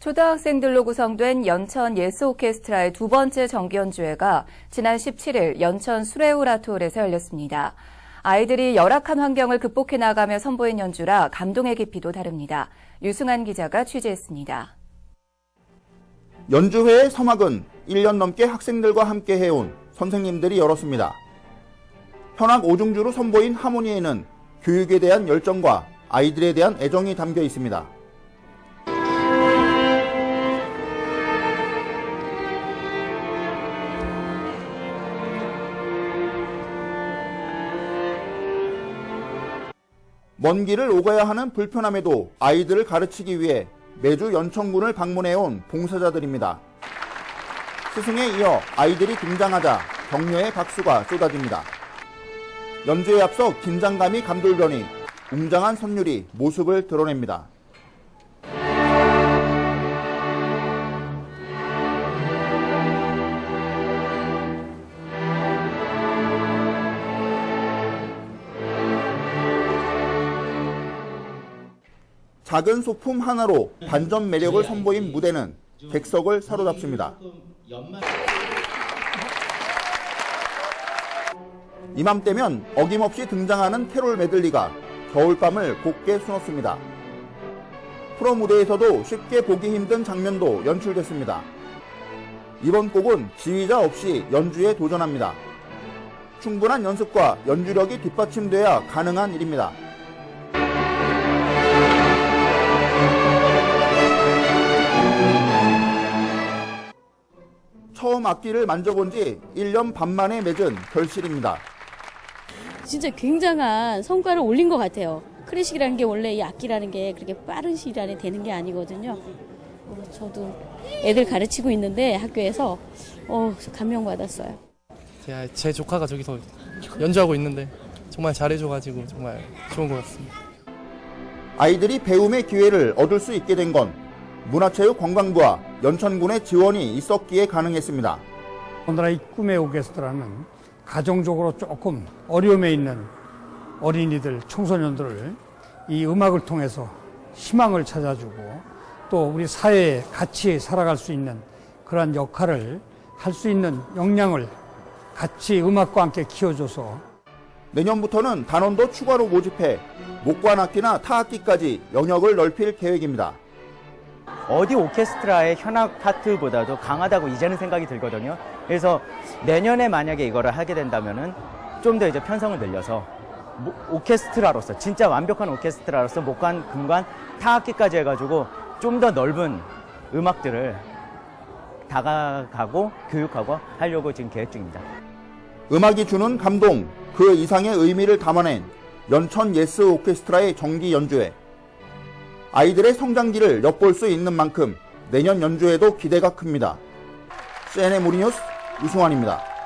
초등학생들로 구성된 연천 예스 오케스트라의 두 번째 정기 연주회가 지난 17일 연천 수레오라톨에서 열렸습니다. 아이들이 열악한 환경을 극복해 나가며 선보인 연주라 감동의 깊이도 다릅니다. 유승한 기자가 취재했습니다. 연주회의 서막은 1년 넘게 학생들과 함께 해온 선생님들이 열었습니다. 현악 오중주로 선보인 하모니에는 교육에 대한 열정과 아이들에 대한 애정이 담겨 있습니다. 먼 길을 오가야 하는 불편함에도 아이들을 가르치기 위해 매주 연천군을 방문해온 봉사자들입니다. 스승에 이어 아이들이 등장하자 격려의 박수가 쏟아집니다. 연주에 앞서 긴장감이 감돌더니 웅장한 선율이 모습을 드러냅니다. 작은 소품 하나로 반전 매력을 선보인 무대는 객석을 사로잡습니다. 이맘때면 어김없이 등장하는 캐롤 메들리가 겨울밤을 곱게 수놓습니다. 프로 무대에서도 쉽게 보기 힘든 장면도 연출됐습니다. 이번 곡은 지휘자 없이 연주에 도전합니다. 충분한 연습과 연주력이 뒷받침돼야 가능한 일입니다. 처음 악기를 만져본 지 1년 반 만에 맺은 결실입니다. 진짜 굉장한 성과를 올린 것 같아요. 클래식이라는 게 원래 이 악기라는 게 그렇게 빠른 시일 안에 되는 게 아니거든요. 어, 저도 애들 가르치고 있는데 학교에서 어, 감명받았어요. 제가 제 조카가 저기서 연주하고 있는데 정말 잘해줘가지고 정말 좋은 것 같습니다. 아이들이 배움의 기회를 얻을 수 있게 된 건 문화체육관광부와 연천군의 지원이 있었기에 가능했습니다. 오늘날 이 꿈의 오케스트라는 가정적으로 조금 어려움에 있는 어린이들, 청소년들을 이 음악을 통해서 희망을 찾아주고 또 우리 사회에 같이 살아갈 수 있는 그러한 역할을 할 수 있는 역량을 같이 음악과 함께 키워줘서 내년부터는 단원도 추가로 모집해 목관악기나 타악기까지 영역을 넓힐 계획입니다. 어디 오케스트라의 현악 파트보다도 강하다고 이제는 생각이 들거든요. 그래서 내년에 만약에 이거를 하게 된다면은 좀 더 이제 편성을 늘려서 모- 오케스트라로서 진짜 완벽한 오케스트라로서 목관, 금관, 타악기까지 해가지고 좀 더 넓은 음악들을 다가가고 교육하고 하려고 지금 계획 중입니다. 음악이 주는 감동, 그 이상의 의미를 담아낸 연천 예스 오케스트라의 정기 연주회. 아이들의 성장기를 엿볼 수 있는 만큼 내년 연주회도 기대가 큽니다. CNN 모리뉴스 유승환입니다.